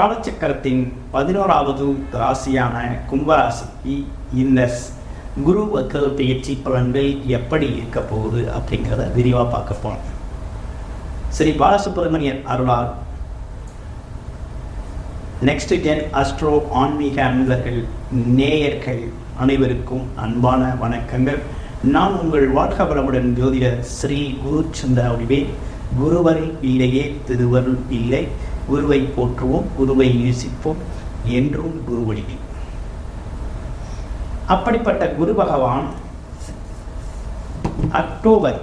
காலச்சக்கரத்தின் பதினோராவது ராசியான கும்பராசிக்கு இந்த குரு வக்கர பயிற்சி பலன்கள் எப்படி இருக்க போகுது அப்படிங்கிறத விரிவாக பார்க்க போனோம் ஸ்ரீ பாலசுப்ரமணியன் அருளால் நெக்ஸ்ட் ஜென் அஸ்ட்ரோ ஆன்மீக அன்பர்கள் நேயர்கள் அனைவருக்கும் அன்பான வணக்கங்கள். நான் உங்கள் வாழ்க வளமுடன் ஜோதிடர் ஸ்ரீ குரு சந்திராவுடிவே குருவரை இல்லையே திருவருள் இல்லை. குருவை போற்றுவோம் குருவை நேசிப்போம் என்றும் குருவடிவே அப்படிப்பட்ட குரு பகவான் அக்டோபர்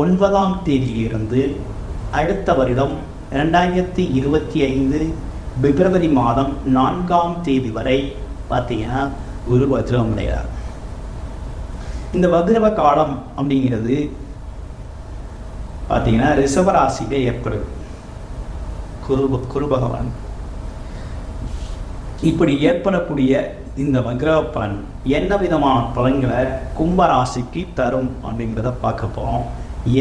ஒன்பதாம் தேதியிலிருந்து அடுத்த வருடம் ரெண்டாயிரத்தி இருபத்தி ஐந்து பிப்ரவரி மாதம் நான்காம் தேதி வரை பார்த்தீங்கன்னா குரு வஜ்ரம் அடைகிறார். இந்த வக்ரவ காலம் அப்படிங்கிறது பார்த்தீங்கன்னா ரிஷபராசியில் ஏற்படுது குரு குரு பகவான் இப்படி ஏற்படக்கூடிய இந்த வக்ரப்பன் என்ன விதமான பலன்களை கும்பராசிக்கு தரும் அப்படிங்கிறத பார்க்க போகிறோம்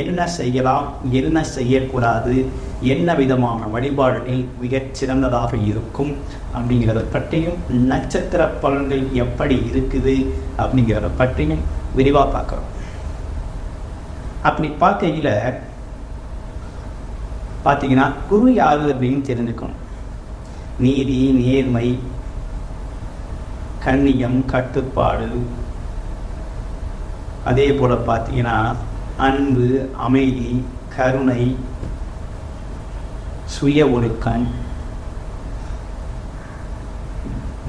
என்ன செய்யலாம் என்ன செய்யக்கூடாது என்ன விதமான வழிபாடுகள் மிகச் சிறந்ததாக இருக்கும் அப்படிங்கிறத பற்றியும் நட்சத்திர பலன்கள் எப்படி இருக்குது அப்படிங்கிறத பற்றியும் விரிவாக பார்க்குறோம். அப்படி பார்க்கையில் பார்த்தீங்கன்னா குரு யாரு அப்படின்னு தெரிஞ்சுக்கணும். நீதி நேர்மை கண்ணியம் கட்டுப்பாடு. அதே போல் பார்த்தீங்கன்னா அன்பு அமைதி கருணை சுய ஒழுக்கம்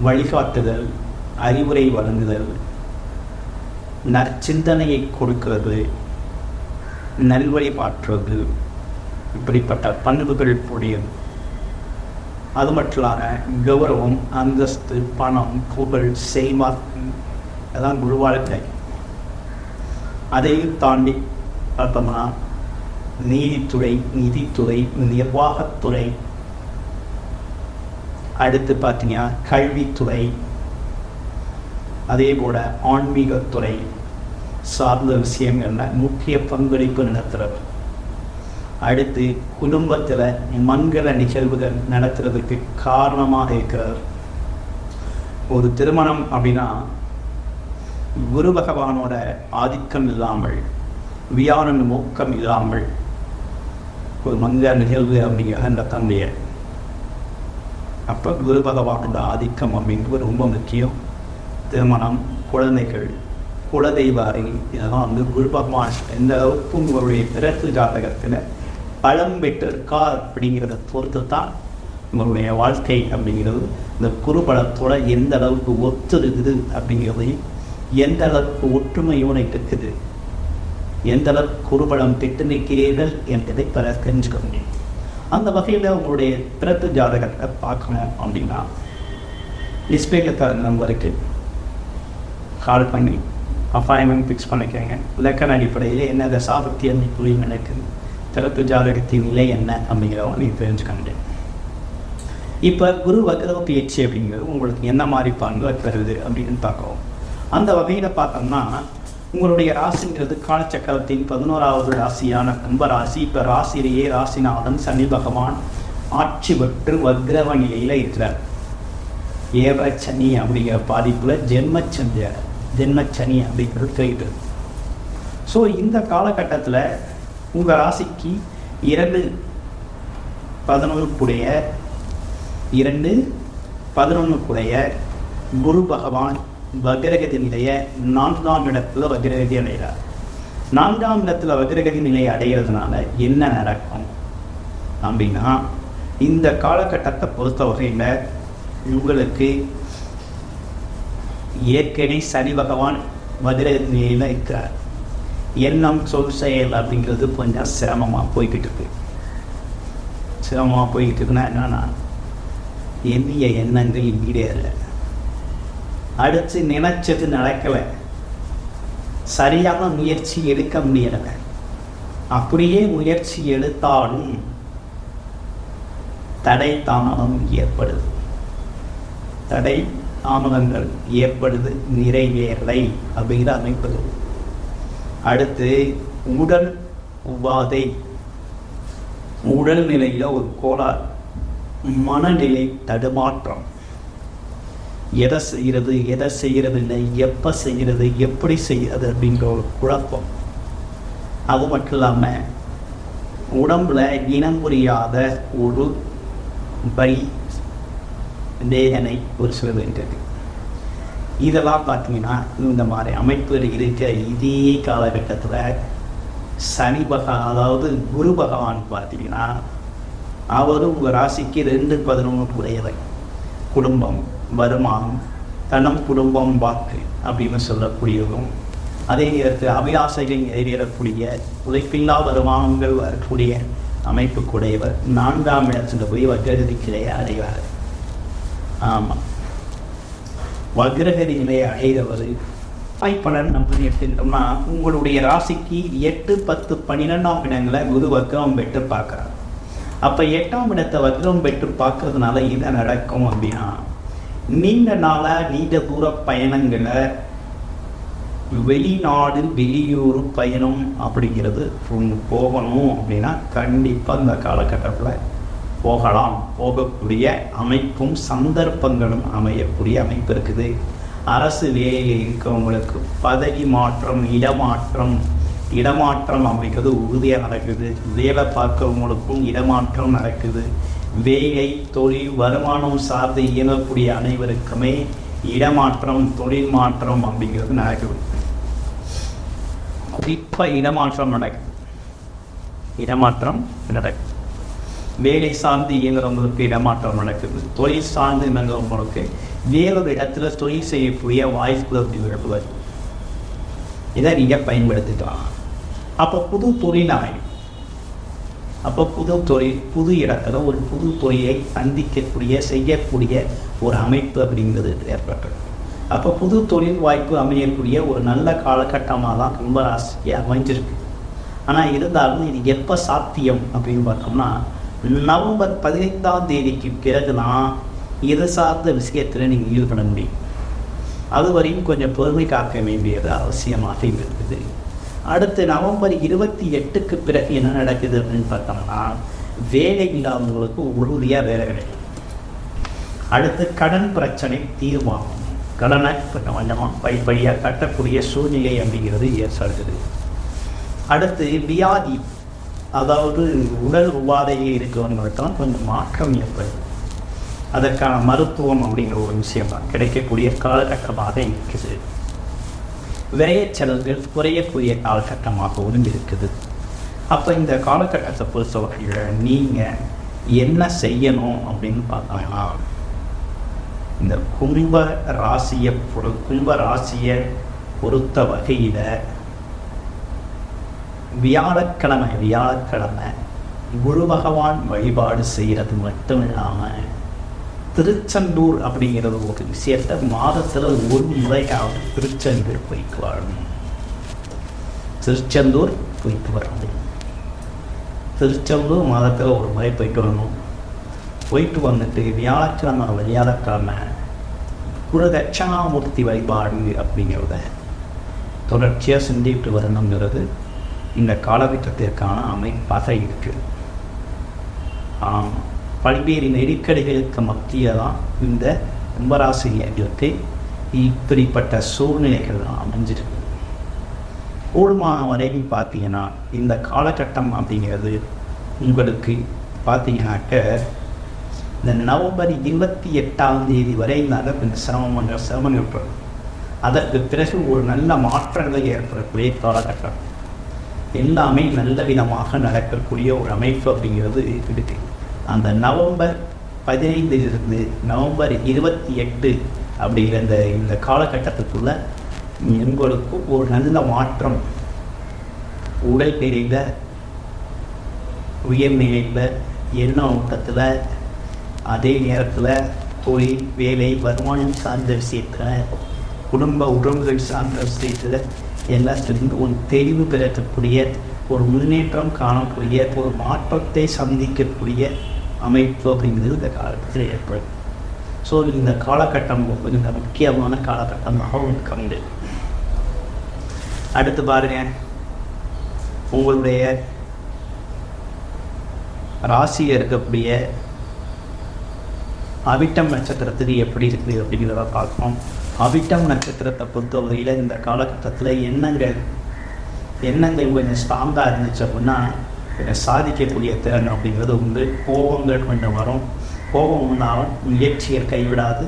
வழிகாட்டுதல் அறிவுரை வழங்குதல் நற்சிந்தனையை கொடுக்கிறது நல்வழிபாற்றுவது இப்படிப்பட்ட பண்புகள் உடையது அது மட்டும் கௌரவம் அந்தஸ்து பணம் புகழ் செய்வாக்கு அதான் குரு வாழ்க்கை. அதையும் தாண்டி பார்த்தோம்னா நீதித்துறை நிதித்துறை நிர்வாகத்துறை. அடுத்து பார்த்தீங்கன்னா கல்வித்துறை. அதே போல ஆன்மீகத்துறை சார்ந்த விஷயங்கள்ல முக்கிய பங்களிப்பு நடத்துறது. அடுத்து குடும்பத்தில் மங்கள நிகழ்வுகள் நடத்துறதுக்கு காரணமாக இருக்கிறார். ஒரு திருமணம் அப்படின்னா குரு பகவானோட ஆதிக்கம் இல்லாமல் வியானன் மோக்கம் இல்லாமல் ஒரு மங்கள நிகழ்வு அப்படிங்கிற அந்த தந்தைய அப்போ குரு பகவானோட ஆதிக்கம் அப்படிங்கிறது ரொம்ப முக்கியம். திருமணம் குழந்தைகள் குலதெய்வ இதெல்லாம் வந்து குரு பகவான் எந்த அளவுக்கு உங்களுடைய பிறப்பு ஜாதகத்தில் பலம் பெற்றிருக்கா அப்படிங்கிறத பொறுத்து தான் உங்களுடைய வாழ்க்கை அப்படிங்கிறது. இந்த குருபலத்தோட எந்த அளவுக்கு ஒத்து இருக்குது அப்படிங்கிறதையும் எந்த அளவுக்கு ஒற்றுமையோடு இருக்குது எந்த அளவுக்கு குறுபலம் பெற்று நிற்கிறீர்கள் என்பதை பல தெரிஞ்சுக்க முடியும். அந்த வகையில் உங்களுடைய பிறப்பு ஜாதகத்தை பார்க்கணும் அப்படின்னா டிஸ்பிளேல தர நம்பருக்கு கால் பண்ணி அப்பாயின்மெண்ட் ஃபிக்ஸ் பண்ணிக்கோங்க. இலக்கண அடிப்படையில் என்ன தசாபக்தி அந்த புரியும் எனக்கு ஜாதகத்தின் நிலை என்ன அப்படிங்கிறவங்க நீங்கள் தெரிஞ்சுக்க இப்போ குரு வக்ரவ பயிற்சி அப்படிங்கிறது உங்களுக்கு என்ன மாதிரி பங்கு தருது அப்படின்னு பார்க்கவும் அந்த வகையில் பார்த்தோம்னா உங்களுடைய ராசிங்கிறது காலச்சக்கரத்தின் பதினோராவது ராசியான கும்பராசி இப்போ ராசியிலேயே ராசிநாதன் சனி பகவான் ஆட்சி பெற்று வக்ரவ நிலையில் இருக்கிறார். ஏவ சனி அப்படிங்கிற பாதிப்பில் ஜென்மச்சந்திய ஜென்மச்சனி அப்படிங்கிறது தெரியுது. ஸோ இந்த காலகட்டத்தில் உங்கள் ராசிக்கு இரண்டு பதினொன்றுக்குடைய இரண்டு பதினொன்றுக்குடைய குரு பகவான் வக்ரகதி நிலைய நான்காம் இடத்துல வக்ரகதி அடைகிறார். நான்காம் இடத்துல வக்ரகதி நிலையை அடைகிறதுனால என்ன நடக்கும் அப்படின்னா இந்த காலகட்டத்தை பொறுத்த வகையில் உங்களுக்கு ஏற்கனவே சனி பகவான் வக்ரகதி நிலையில் இருக்கிறார். எண்ணம் சொல் செயல் அப்படிங்கிறது கொஞ்சம் சிரமமாக போய்கிட்டு இருக்கு. சிரமமாக போய்கிட்டு இருக்குன்னா என்னன்னா எண்ணிய எண்ணங்கள் ஈடேறல அடுத்து நினைச்சது நடக்கலை. சரியான முயற்சி எடுக்க முடியலை அப்படியே முயற்சி எடுத்தாலும் தடை தாமதம் ஏற்படுது. தடை தாமதங்கள் ஏற்படுது நிறைவேறலை அப்படிங்கிற அமைப்பு. அடுத்து உடல் உபாதை. உடல் நிலையில் ஒரு கோளாறு. மனநிலை தடுமாற்றம். எதை செய்கிறது எதை செய்கிறது இல்லை எப்போ செய்கிறது எப்படி செய்கிறது அப்படின்ற ஒரு குழப்பம். அது மட்டும் இல்லாமல் உடம்புல இனம் புரியாத ஒரு பை வேதனை ஒரு சிலதுன்றது இதெல்லாம் பார்த்தீங்கன்னா இந்த மாதிரி அமைப்புகள் இருக்கிற இதே காலகட்டத்தில் சனி பகவான் அதாவது குரு பகவான் பார்த்தீங்கன்னா அவரும் உங்கள் ராசிக்கு ரெண்டு பதினொன்று உடையவர். குடும்பம் வருமானம் தனம் குடும்பம் வாக்கு அப்படின்னு சொல்லக்கூடியதும் அதே நேரத்தில் அபிலாசைகள் நிறைவேறக்கூடிய உழைப்பில்லா வருமானங்கள் வரக்கூடிய அமைப்புக்குடையவர். நான்காம் இடத்துல போய் வக்ரகதிக்கிடையே அடைவார் ஆமாம் வக்ரகதி நிலையை அடைகிறவர் பலன் நம்ம எடுத்துக்கிட்டோம்னா உங்களுடைய ராசிக்கு எட்டு பத்து பன்னிரெண்டாம் இடங்களை குரு வக்ரம் பெற்று பார்க்குறார். அப்போ எட்டாம் இடத்தை வக்ரம் பெற்று பார்க்கறதுனால என்ன நடக்கும் அப்படின்னா நீண்ட நாளாக நீண்ட தூர பயணங்களை வெளிநாடு வெளியூர் பயணம் அப்படிங்கிறது ஒன்று போகணும் அப்படின்னா கண்டிப்பாக இந்த காலகட்டத்தில் போகலாம். போகக்கூடிய அமைப்பும் சந்தர்ப்பங்களும் அமையக்கூடிய அமைப்பு இருக்குது. அரசு வேலையில் இருக்கவங்களுக்கு பதவி மாற்றம் இடமாற்றம் இடமாற்றம் அமைக்கிறது உறுதியாக நடக்குது. வேலை பார்க்கறவங்களுக்கும் இடமாற்றம் நடக்குது. வேலை தொழில் வருமானம் சார்ந்து இயங்கக்கூடிய அனைவருக்குமே இடமாற்றம் தொழில் மாற்றம் அப்படிங்கிறது நடக்குது. குறிப்பாக இடமாற்றம் நடக்குது. இடமாற்றம் நடக்குது. வேலை சார்ந்து இயங்குறவங்களுக்கு இடமாற்றம் நடக்குது. தொழில் சார்ந்து இயங்குறவங்களுக்கு வேறொரு இடத்துல தொழில் செய்யக்கூடிய வாய்ப்பு அப்படி வருது இதை நீங்கள் பயன்படுத்திக்கலாம். அப்போ புது தொழில் அமையும் அப்போ புது தொழில் புது இடத்துல ஒரு புது தொழிலை சந்திக்கக்கூடிய செய்யக்கூடிய ஒரு அமைப்பு அப்படிங்கிறது ஏற்பட்டது அப்போ புது தொழில் வாய்ப்பு அமையக்கூடிய ஒரு நல்ல காலகட்டமாக தான் கும்பராசிக்கு அமைஞ்சிருக்கு. ஆனால் இருந்தாலும் இது எப்போ சாத்தியம் அப்படின்னு பார்த்தோம்னா நவம்பர் பதினைந்தாம் தேதிக்கு பிறகு தான் இது சார்ந்த விஷயத்தில் நீங்கள் ஈடுபட முடியும். அதுவரையும் கொஞ்சம் பொறுமை காக்க வேண்டியது அவசியமாக இருக்குது அடுத்து நவம்பர் இருபத்தி எட்டுக்கு பிறகு என்ன நடக்குது அப்படின்னு பார்த்தோம்னா வேலை இல்லாதவங்களுக்கு உறுதியாக வேலை கிடைக்கும். அடுத்து கடன் பிரச்சனை தீர்மானம் கடனை இப்போ கொஞ்சமாக பை வழியாக கட்டக்கூடிய சூழ்நிலை அப்படிங்கிறது ஏற்படுகிறது. அடுத்து வியாதி அதாவது உடல் உபாதையில் இருக்கிறவங்களுக்கெல்லாம் கொஞ்சம் மாற்றம் ஏற்படுது அதற்கான மருத்துவம் அப்படிங்கிற ஒரு விஷயம் தான். கிடைக்கக்கூடிய காலகட்டமாக இருக்குது. விரையச்செலவுகள் குறையக்கூடிய காலகட்டமாகவும் இருக்குது. அப்போ இந்த காலகட்டத்தை பொறுத்தவரையில் நீங்கள் என்ன செய்யணும் அப்படின்னு பார்த்தோம்னா இந்த கும்ப ராசியை பொறு கும்ப ராசியை பொறுத்த வகையில் வியாழக்கிழமை வியாழக்கிழமை குரு பகவான் வழிபாடு செய்கிறது மட்டும் இல்லாமல் திருச்செந்தூர் அப்படிங்கிறது ஒரு விஷயத்தை மாதத்தில் ஒரு முறையாவது திருச்செந்தூர் போயிட்டு வரணும். திருச்செந்தூர் போயிட்டு வரணும் திருச்செந்தூர் மாதத்தில் ஒரு முறை போயிட்டு வரணும். போயிட்டு வந்துட்டு வியாழக்கிழமை வியாழக்கிழமை குரு தட்சணாமூர்த்தி வழிபாடு அப்படிங்கிறத தொடர்ச்சியாக செஞ்சுட்டு வரணுங்கிறது இந்த காலகட்டத்திற்கான அமைப்பாக இருக்குது பல்வேறு நெருக்கடிகளுக்கு மத்திய தான் இந்த கும்பராசினியர்களுக்கு இப்படிப்பட்ட சூழ்நிலைகள் தான் அமைஞ்சிருக்கு. கூடுமான வரைக்கும் பார்த்தீங்கன்னா இந்த காலகட்டம் அப்படிங்கிறது உங்களுக்கு பார்த்தீங்கன்னாக்க இந்த நவம்பர் இருபத்தி எட்டாம் தேதி வரை இந்த சிரமம் சிரமம் ஏற்படும். அதற்கு பிறகு ஒரு நல்ல மாற்றங்களை ஏற்படக்கூடிய காலகட்டம். எல்லாமே நல்ல விதமாக நடக்கக்கூடிய ஒரு அமைப்பு அப்படிங்கிறது இருக்கு அந்த நவம்பர் பதினைந்திலிருந்து நவம்பர் இருபத்தி எட்டு அப்படிங்கிற இந்த இந்த காலகட்டத்துக்குள்ள எங்களுக்கும் ஒரு நல்ல மாற்றம் உடல் நிலையில் உயர்நிலையில் எண்ண ஓட்டத்தில் அதே நேரத்தில் தொழில் வேலை வருமானம் சார்ந்த விஷயத்தில் குடும்ப உறவுகள் சார்ந்த விஷயத்தில் எல்லாத்திலிருந்து ஒரு தெளிவு பெறக்கூடிய ஒரு முன்னேற்றம் காணக்கூடிய ஒரு மாற்றத்தை சந்திக்கக்கூடிய அமைப்பு அப்படிங்கிறது இந்த காலத்தில் ஏற்படும். ஸோ இந்த காலகட்டம் இந்த முக்கியமான காலகட்டமாக கண்டு அடுத்து பாருங்க. உங்களுடைய ராசியில் இருக்கக்கூடிய அவிட்டம் நட்சத்திரத்துக்கு எப்படி இருக்குது அப்படிங்கிறத பார்க்கணும் அவிட்டம் நட்சத்திரத்தை பொறுத்தவரையில் இந்த காலகட்டத்தில் எண்ணங்கள் எண்ணங்கள் கொஞ்சம் ஸ்ட்ராங்காக இருந்துச்சு அப்படின்னா கொஞ்சம் சாதிக்கக்கூடிய திறன் அப்படிங்கிறது உண்டு கோபங்கள் கொஞ்சம் வரும். கோபம் வந்தாலும் முயற்சியை கைவிடாது.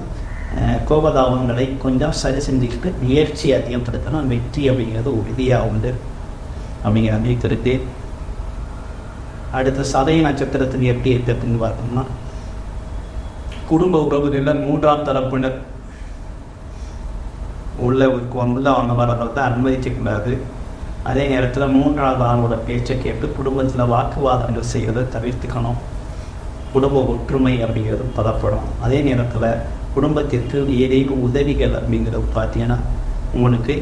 கோபதாபங்களை கொஞ்சம் சரி செஞ்சுக்கிட்டு முயற்சி அதிகப்படுத்தணும். வெற்றி அப்படிங்கிறது உறுதியாக உண்டு. அப்படிங்கிற அமைக்கிறது அடுத்த சதய நட்சத்திரத்தின் எப்படி இருக்கு பார்த்தோம்னா குடும்ப உறவுகளில் மூன்றாம் தரப்பினர் உள்ள உள்ள அவங்க வர்றதை அனுமதிக்கக்கூடாது அதே நேரத்தில் மூன்றாவது ஆளோட பேச்சை கேட்டு குடும்பத்தில் வாக்குவாதங்கள் செய்கிறத தவிர்த்துக்கணும். குடும்ப ஒற்றுமை அப்படிங்கிறது பதப்படும் அதே நேரத்தில் குடும்பத்திற்கு ஏதேனும் உதவிகள் அப்படிங்கிறது பார்த்தீங்கன்னா உங்களுக்கு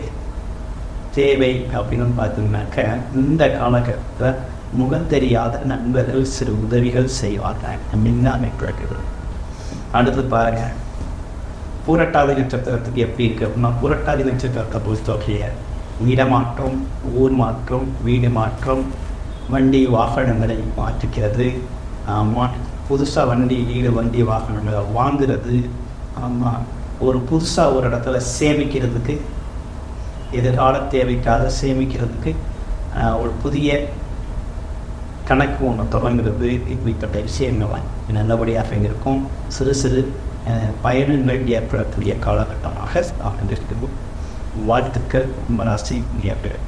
தேவை அப்படின்னு பார்த்தீங்கன்னாக்க இந்த காலகட்டத்தில் முகம் தெரியாத நண்பர்கள் சிறு உதவிகள் செய்வார்கள். அப்படின்னு அமைக்கிறது அடுத்து பாருங்கள் பூரட்டாதி நட்சத்திரத்துக்கு எப்படி இருக்கு அப்படின்னா பூரட்டாதி நட்சத்திரத்தை பொறுத்தவரைய இடமாற்றம் ஊர் மாற்றம் வீடு மாற்றம் வண்டி வாகனங்களை மாற்றுக்கிறது புதுசாக வண்டி வீடு வண்டி வாகனங்களை வாங்குறது. ஆமாம் ஒரு புதுசாக ஒரு இடத்துல சேமிக்கிறதுக்கு எதிர்கால தேவைக்காக சேமிக்கிறதுக்கு ஒரு புதிய கணக்கு ஒன்று தொடங்குறது. இப்படிப்பட்ட விஷயங்கள் நல்லபடியாக இருக்கும். சிறு சிறு பயணங்கள் ஏற்படக்கூடிய காலகட்டமாக அமைந்திருக்கிறது வாழ்த்துக்கள் ராசி நேர்கள்.